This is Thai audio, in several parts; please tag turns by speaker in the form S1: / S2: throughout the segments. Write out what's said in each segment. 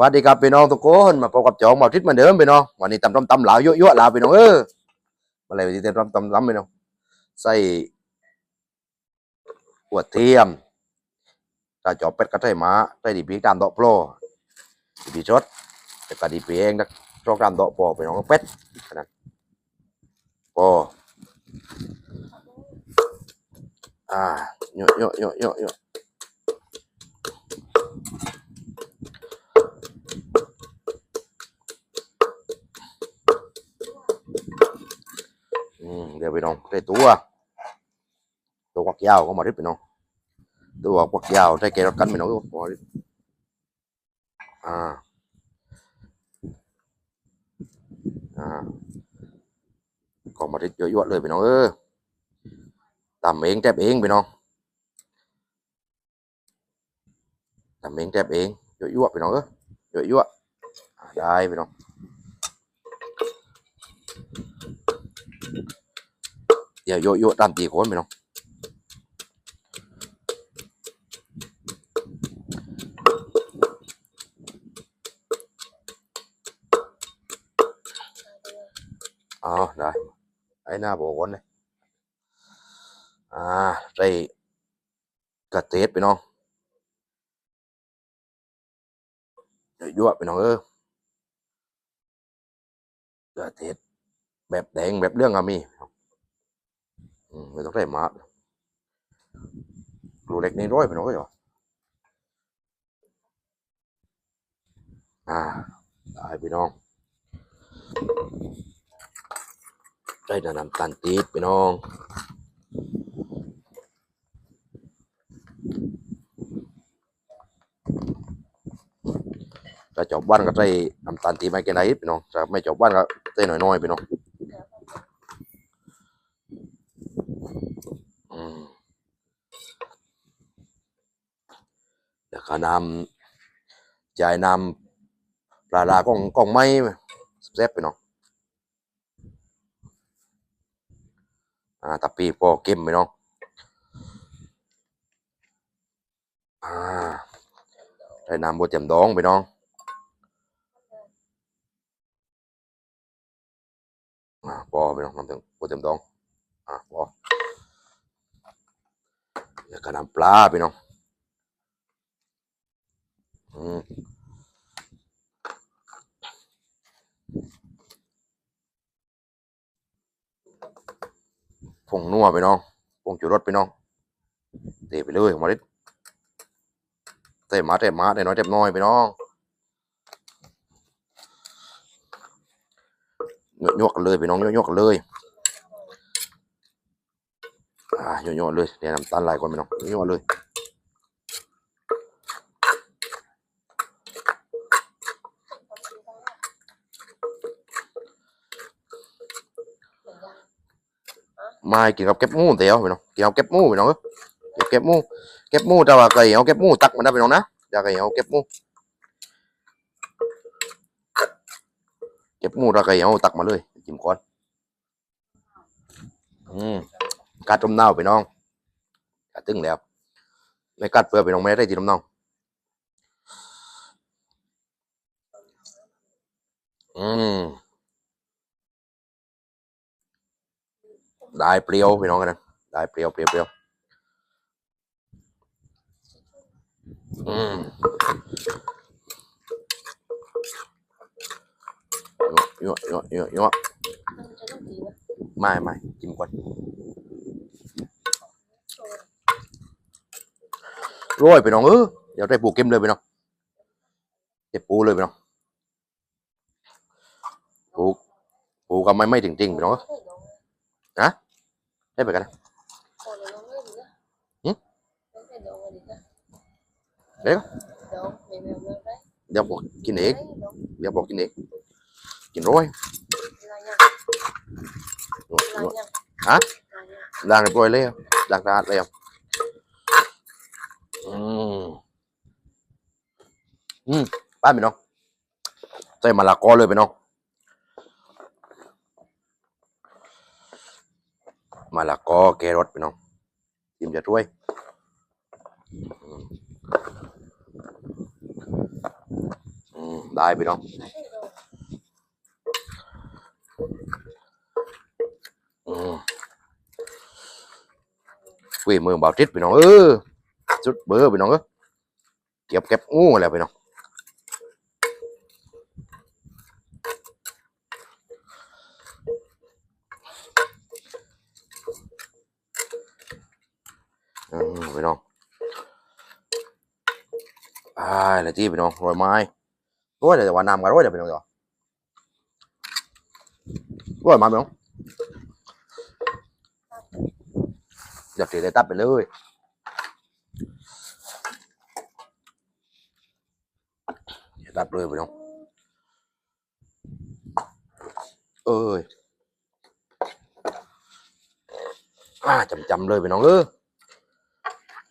S1: วัสดีครับพี่น้องทุกคนมาพบกับจองหมอทิศเหมือนเดิมพี่น้องวันนี้ตำตำตำเหลายั่วๆลาวพี่น้องเออมาเลยวันนี้ตำตำตำพี่น้องใส่หัวเทียมถ้าจอบเป็ดก็ใส่หมาใส่ดีปีกตามดอกโปรดีปีชดแต่ก็ดีปีเองนะชอบตามดอกโปรพี่น้องเป็ดขนาดโปรอ่าเยอะเยอะเยอะเยอะเยอะ อืมเดี๋ยวไปน้ องได้ตัวตัวกวักยาวก็มาดิไปน้องตัวกวักยาวได้แกรถกันไปน้องก็มาดิอ่าอ่าก็มาดิเยอะๆเลยไปน้องเออตำเองแทบเองไปน้องตำเองแทบเองเยอะๆไปน้องเออเยอะๆอ่าได้ไปน้อง เดี๋ยวโยโย่ตามตีโคนไปน้องอ๋อได้ไอ้หน้าโบกคนเลยอ่าใส่กระเตดไปน้องเดี๋ยวยั่วไปน้องเออกระเตดแบบแดงแบบเรื่องอะมีอืม ไม่ต้องได้มารูเล็กนี่ร้อยไปหน่อยเหรออ่าได้พี่น้อง ได้น้ำตาลตีดพี่น้องถ้าจบบ้านก็ใส่น้ำตาลตีไม่กี่ไหนพี่น้องถ้าไม่จบบ้านก็ใส่หน่อยๆพี่น้องอืม แล้วก็ นำจ่ายนำปลาลากองกองไม้แซ่บไปเนาะอ่าตะปีพอเก็มไปเนาะอ่าได้นำบัวเต็มดองไปน้องอ่าพอไปน้องนำถึงบัวเต็มดองอ่าพอแล้วก็นำปลาไปน้อง ผงนัวไปน้องผงจุรสไปน้อง เตะไปเลยมาดิเตะมาเตะมาเตะน้อยเตะน้อยไปน้องโยกๆกันเลยไปน้องโยกๆกันเลยอ่าโยกเลยเดี๋ยวน้ำตาลไหลก่อนไปน้องโยกเลย มากินกับแก็บมูเตียวไปน้องกินเอาแก็บมูไปน้องเอ้ยเดี๋ยวแก็บมูแก็บมูแต่ว่าไก่เอาแก็บมูตักมันได้ไปน้องนะอย่าไก่เอาแก็บมูเก็บมูตะไก่เอาตักมาเลยจิ้มก่อนอืมกัดต้มเน่าไปน้องกัดตึงแล้วไม่กัดเปลือกไปน้องไม่ได้ที่ต้มเน่าอืม ได้เปรี้ยวไปน้องกันนะได้เปรี้ยวเปรี้ยวเปรี้ยวอืมยั่วยั่วยั่วยั่วไม่ไม่จิ้มก่อนโรยไปน้องเออเดี๋ยวได้ปูเก็มเลยไปน้องเก็บปูเลยไปน้องปูปูก็ไม่ไม่ถึงจริงๆไปน้องเอ้ย ได้ไปกันนะเดี๋ยวเดี๋ยวบอกกินเองเดี๋ยวบอกกินเองกินโร้อยล้างเรียบร้อยแล้วล้างสะอาดแล้วอืมอืมป้าไปน้องใส่มะละกอเลยไปน้อง มะละกอแครอทไปน้องจิ้มจะช่วยอืมได้พี่น้องอืมคุยมือเบาทิศพี่น้องเออสุดเบอร์พี่น้องเออเก็บเก็บงูอะไรพี่น้องอืม พี่น้องอ่าอะไรที่พี่น้องโรยไม้ร้อยเดี๋ยววันน้ำกันร้อยเดี๋ยวพี่น้องเดี๋ยวร้อยมาพี่น้องอยากเสียได้ตัดไปเลยตัดเลยพี่น้องเอ้ยอ่าจำจำๆเลยพี่น้องเออ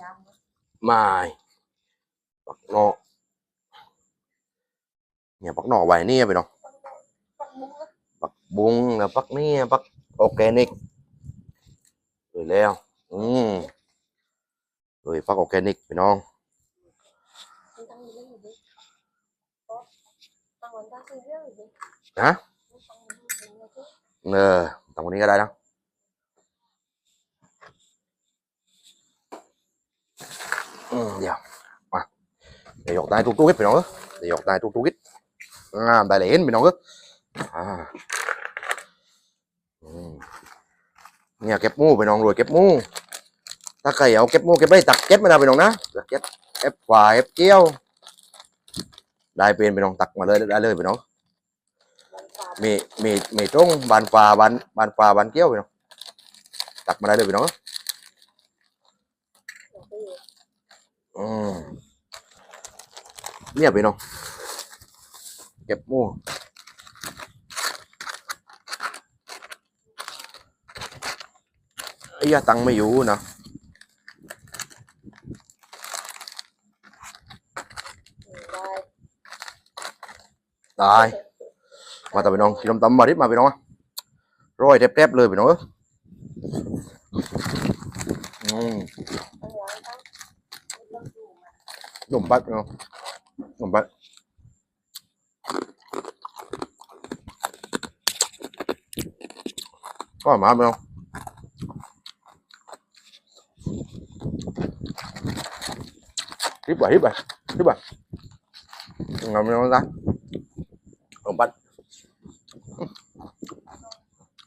S1: ยา
S2: ไม้
S1: ปักนอเนี่ยปักนอไว้เนี่ย
S2: ไปเนาะ
S1: ปักบุ้งนะปักเนี่ยปักออแกนิกเลยแล้ว อืมเลยปักออแกนิกไป
S2: น้องนะ
S1: เออตรงนี้ก็ได้นะ อืมเดี๋ยวมาเดี๋ยวยกได้ทุกๆกิดพี่น้องเอ้ยเดี๋ยวยกได้ทุกๆกิดงาได้เลยเห็นพี่น้องเอ้ยอ่าเนี่ยเก็บมูพี่น้องรวยเก็บมูถ้าใครเอาเก็บมูเก็บไม่ตักเก็บม่ได้พี่น้องนะเก็บเก็บกวาเก็บเกี้ยว ได้เป็นพี่น้องตักมาเลยได้เลยพี่น้อง
S2: มี
S1: มีมีตรงบานฟ้าบานบานฟ้าบานเกี้ยวพี่น้องตักมาได้เลยพี่น้อง
S2: อ่าง
S1: อืมเนี่ยพี่น้องเก็บมูไอ้ยาตังไม่อยู่นะตาย มาแต่พี่น้องกินน้ำตำมาดิมาพี่น้องร้อยเทบๆเลยพี่น้องเอ้ยอืม
S2: ตั้งร้านตั้งไม่ต้อง
S1: หนุ่มปัดพี่น้องหนุ่มปัดก็มาพี่น้องรีบไปรีบไปรีบไปงามพี่น้องนะหนุ่มปัด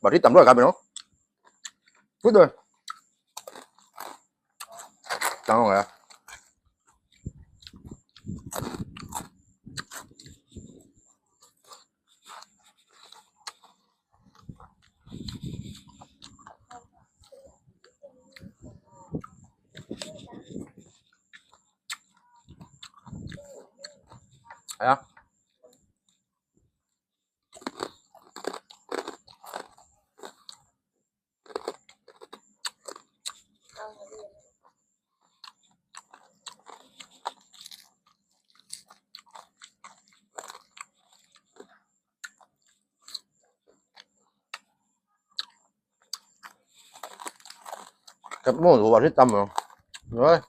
S1: บัดที่ต่ำด้วยกันพี่น้องพูดเลยจังหวะ thấy không cái món của bạn thích tâm rồi. Rồi.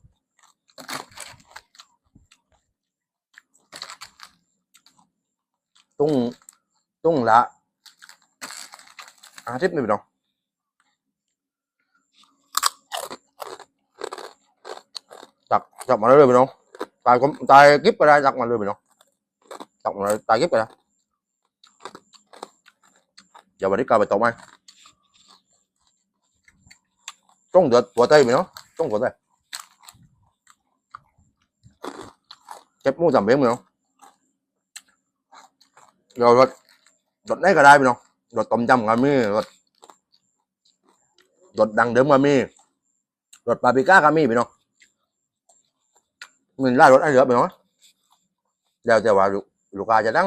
S2: ตุ้ง
S1: ตุ้งละอาทิตย์นี่พี่น้องตักจับ
S2: มาเลยพี่
S1: น้องตายก็ตายกิ๊บไปได้ตักมาเลยพี่น้องตักมาเลยตายกิ๊บไปได้เดี๋ยววันนี้กลับไปตกไหมต้องเดือดตัวเต้พี่น้องต้องตัวเต้เก็บมูสามเบี้ยพี่น้อง เรารถรถไหนก็ได้ไปเนาะรถต้มยำก็มีรถรถดังเดิมก็มีรถปาปริก้าก็มีไปเนาะมีหลายรถไอ้เหลือไปเนาะแล้วแต่ว่าลูกลูกค้าจะนั่ง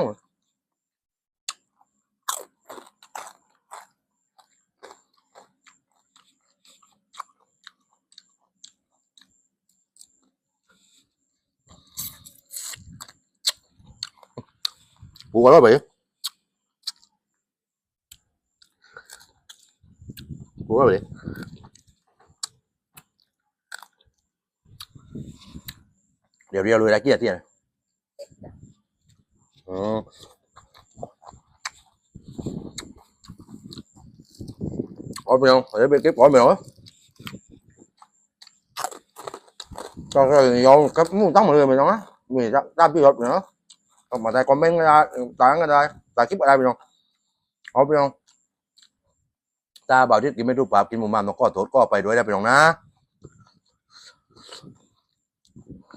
S1: ปูอร่อยไปปูอร่อยไปเดี๋ยวเรียวเลยนะเกียร์เตี้ยนะอืมเอาไปเอาเดี๋ยวไปเก็บก่อนไปเอา cho cái vô cái muốn tắm mọi người mình nó mình ra ra bị hợp nữa còn mà đây comment ra tán ra đây tại kiếp ở đây mình không เอาไปน้องตาบ่าวที่กินไม่รู้ปาบกินหมูมันต้องก็โทษก็ไปด้วยนะพี่น้องนะ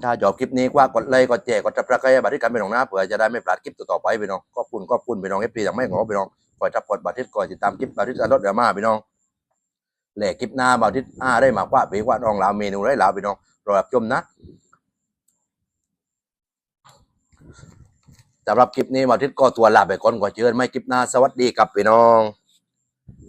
S1: ถ้าชอบคลิปนี้กว่ากดไลค์กดแชร์กดจับประกายบัตรที่กันพี่น้องนะเผื่อจะได้ไม่พลาดคลิปต่อไปพี่น้องก็ปุ่นก็ปุ่นพี่น้องเอฟพีอย่างไม่งอพี่น้องคอยจับกดบัตรที่ก่อนติดตามคลิปบัตรที่จะลดเดือมาพี่น้องแหลกคลิปหน้าบัตรที่อ้าได้มากว่าปีกว่าน้องลาวเมนูได้ลาวพี่น้องรอรับชมนะ สำหรับคลิปนี้บัตรที่ก็ตัวลาไปก่อนก่อนเชิญไม่คลิปหน้าสวัสดีครับพี่น้อง